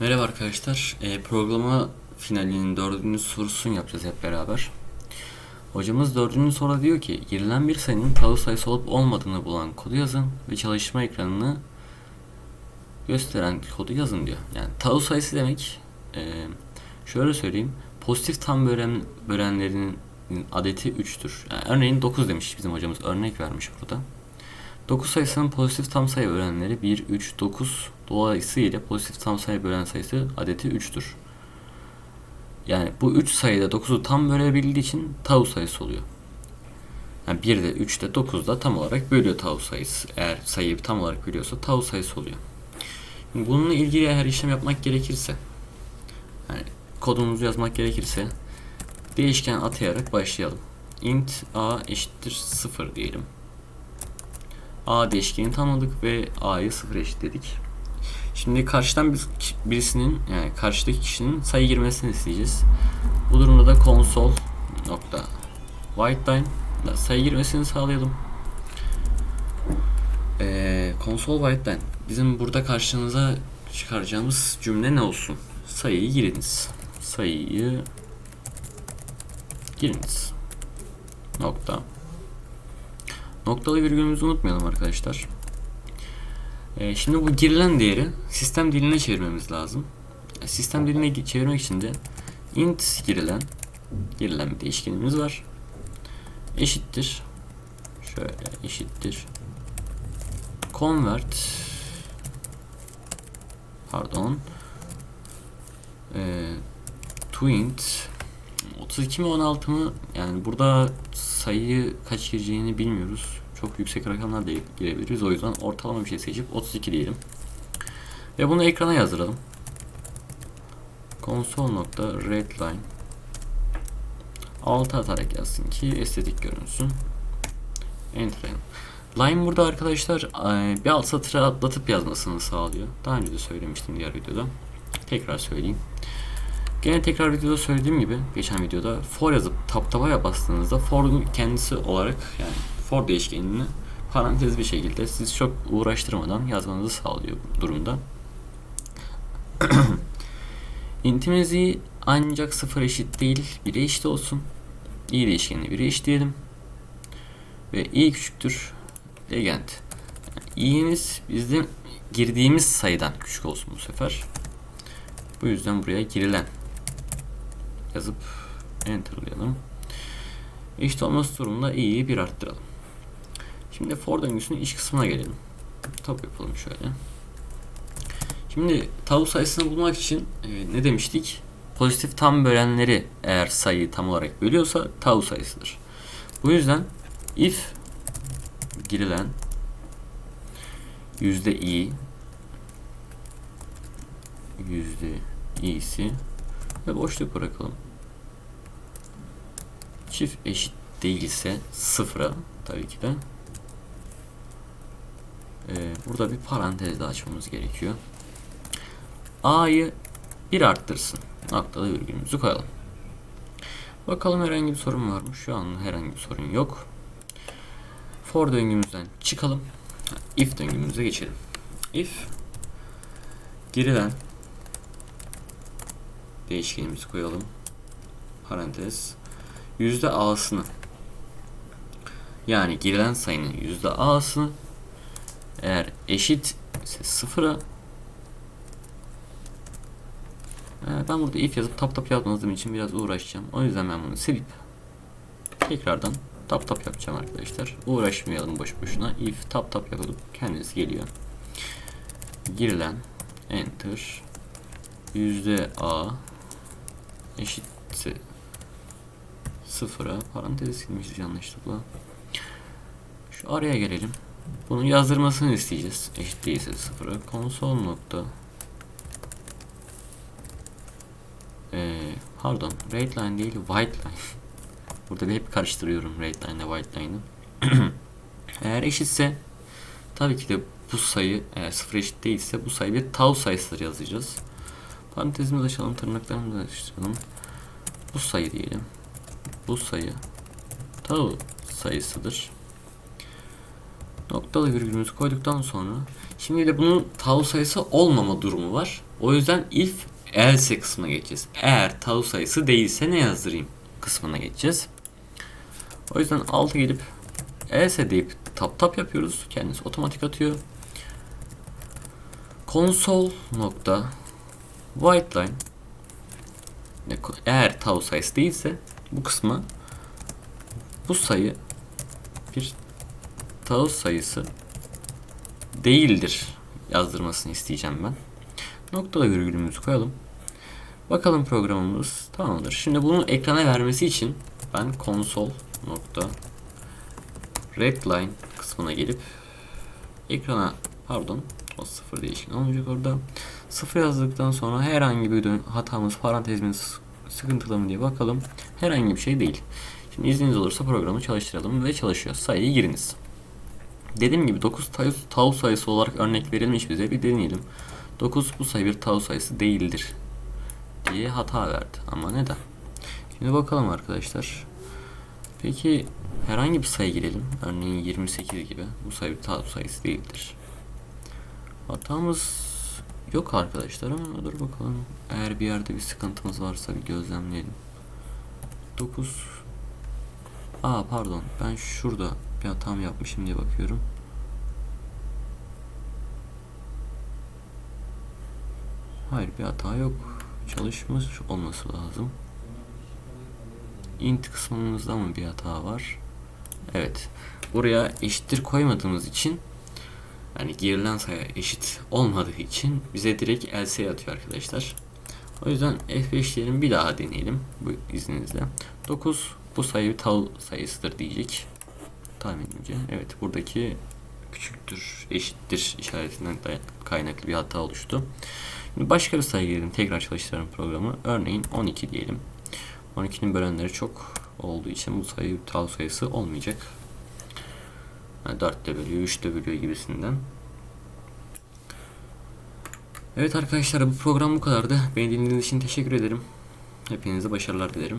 Merhaba arkadaşlar. E, programa finalinin dördüncü sorusunu yapacağız hep beraber. Hocamız dördüncü soruda diyor ki girilen bir sayının tavu sayısı olup olmadığını bulan kodu yazın ve çalışma ekranını gösteren kodu yazın diyor. Yani tavu sayısı demek e, şöyle söyleyeyim pozitif tam bölen, bölenlerinin adeti 3'tür. Yani örneğin 9 demiş bizim hocamız örnek vermiş burada. 9 sayısının pozitif tam sayı bölenleri 1, 3, 9 dolayısıyla pozitif tam sayı bölen sayısı adeti 3'tür. Yani bu 3 sayıda 9'u tam bölebildiği için tau sayısı oluyor. Yani 1 de 3 de 9 da tam olarak bölüyor tau sayısı. Eğer sayıyı tam olarak bölüyorsa tau sayısı oluyor. Şimdi bununla ilgili eğer işlem yapmak gerekirse yani kodumuzu yazmak gerekirse değişken atayarak başlayalım. int a eşittir 0 diyelim. A değişkeni tanımladık ve A'yı sıfır eşitledik. Şimdi karşıdan bir, birisinin yani karşıdaki kişinin sayı girmesini isteyeceğiz. Bu durumda da console nokta whiteline sayı girmesini sağlayalım. Ee, console whiteline bizim burada karşınıza çıkaracağımız cümle ne olsun? Sayıyı giriniz. Sayıyı giriniz. Nokta. Noktalı virgülümüzü unutmayalım arkadaşlar. Ee, şimdi bu girilen değeri sistem diline çevirmemiz lazım. Sistem diline çevirmek için de int girilen girilen bir değişkenimiz var. Eşittir. Şöyle eşittir. Convert pardon e, to int 32 mi 16 mı yani burada sayıyı kaç gireceğini bilmiyoruz. Çok yüksek rakamlar da girebiliriz. O yüzden ortalama bir şey seçip 32 diyelim. Ve bunu ekrana yazdıralım. Console.readline 6 atarak yazsın ki estetik görünsün. Enter. Line burada arkadaşlar bir alt satırı atlatıp yazmasını sağlıyor. Daha önce de söylemiştim diğer videoda. Tekrar söyleyeyim. Gene tekrar videoda söylediğim gibi geçen videoda for yazıp tab tabaya bastığınızda for'un kendisi olarak yani for değişkenini parantez bir şekilde sizi çok uğraştırmadan yazmanızı sağlıyor bu durumda. intimizi ancak sıfır eşit değil 1'e eşit olsun. i değişkenini 1'e eşit diyelim. Ve i küçüktür legend. Yani i'miz bizim girdiğimiz sayıdan küçük olsun bu sefer. Bu yüzden buraya girilen yazıp enterlayalım. Eşit olması durumunda i'yi bir arttıralım. Şimdi for döngüsünün iç kısmına gelelim. Tab yapalım şöyle. Şimdi tavuk sayısını bulmak için e, ne demiştik? Pozitif tam bölenleri eğer sayıyı tam olarak bölüyorsa tavuk sayısıdır. Bu yüzden if girilen yüzde i yüzde i'si ve boşluk bırakalım. Çift eşit değilse sıfıra tabii ki de ee, burada bir parantez de açmamız gerekiyor. A'yı bir arttırsın. Noktalı virgülümüzü koyalım. Bakalım herhangi bir sorun var mı? Şu an herhangi bir sorun yok. For döngümüzden çıkalım. If döngümüze geçelim. If girilen değişkenimizi koyalım. Parantez yüzde a'sını yani girilen sayının yüzde a'sını eğer eşit ise sıfıra ee, ben burada if yazıp tap tap yazmadığım için biraz uğraşacağım. O yüzden ben bunu silip tekrardan tap tap yapacağım arkadaşlar. Uğraşmayalım boş boşuna. If tap tap yapalım. Kendisi geliyor. Girilen enter yüzde a eşitse sıfıra parantez silmişiz yanlışlıkla. Şu araya gelelim. Bunun yazdırmasını isteyeceğiz. Eşit değilse sıfıra. Konsol nokta ee, pardon red line değil white line. Burada bir hep karıştırıyorum red line ile white line'ı. eğer eşitse tabii ki de bu sayı eğer sıfır eşit değilse bu sayı bir tau sayısıdır yazacağız. Parantezimizi açalım, tırnaklarımızı açalım. Bu sayı diyelim. Bu sayı tau sayısıdır. Noktalı virgülümüzü koyduktan sonra şimdi de bunun tavuk sayısı olmama durumu var. O yüzden if else kısmına geçeceğiz. Eğer tavuk sayısı değilse ne yazdırayım kısmına geçeceğiz. O yüzden altı gelip else deyip tap tap yapıyoruz. Kendisi otomatik atıyor. Console nokta white line eğer tavuk sayısı değilse bu kısma bu sayı bir tavuk sayısı değildir yazdırmasını isteyeceğim ben. Noktada virgülümüzü koyalım. Bakalım programımız tamamdır. Şimdi bunu ekrana vermesi için ben console nokta redline kısmına gelip ekrana pardon o sıfır değişken olmayacak orada. Sıfır yazdıktan sonra herhangi bir hatamız parantezimiz sıkıntılı mı diye bakalım. Herhangi bir şey değil. Şimdi izniniz olursa programı çalıştıralım ve çalışıyor. Sayıyı giriniz. Dediğim gibi 9 tav, tav sayısı olarak örnek verilmiş bize. Bir deneyelim. 9 bu sayı bir tav sayısı değildir diye hata verdi. Ama neden? Şimdi bakalım arkadaşlar. Peki herhangi bir sayı girelim. Örneğin 28 gibi. Bu sayı bir tav sayısı değildir. Hatamız yok arkadaşlar ama dur bakalım. Eğer bir yerde bir sıkıntımız varsa bir gözlemleyelim. 9 Aa pardon ben şurada bir hatam yapmışım diye bakıyorum. Hayır bir hata yok. Çalışmış olması lazım. int kısmımızda mı bir hata var? Evet. Buraya eşittir koymadığımız için yani girilen sayı eşit olmadığı için bize direkt else atıyor arkadaşlar. O yüzden F5 diyelim bir daha deneyelim bu izninizle. 9 bu sayı tav sayısıdır diyecek. Tahminimce. Evet buradaki küçüktür, eşittir işaretinden kaynaklı bir hata oluştu. Şimdi başka bir sayı girelim. Tekrar çalıştıralım programı. Örneğin 12 diyelim. 12'nin bölenleri çok olduğu için bu sayı tav sayısı olmayacak. Yani 4 de bölüyor, 3 de bölüyor gibisinden. Evet arkadaşlar bu program bu kadardı. Beni dinlediğiniz için teşekkür ederim. Hepinize başarılar dilerim.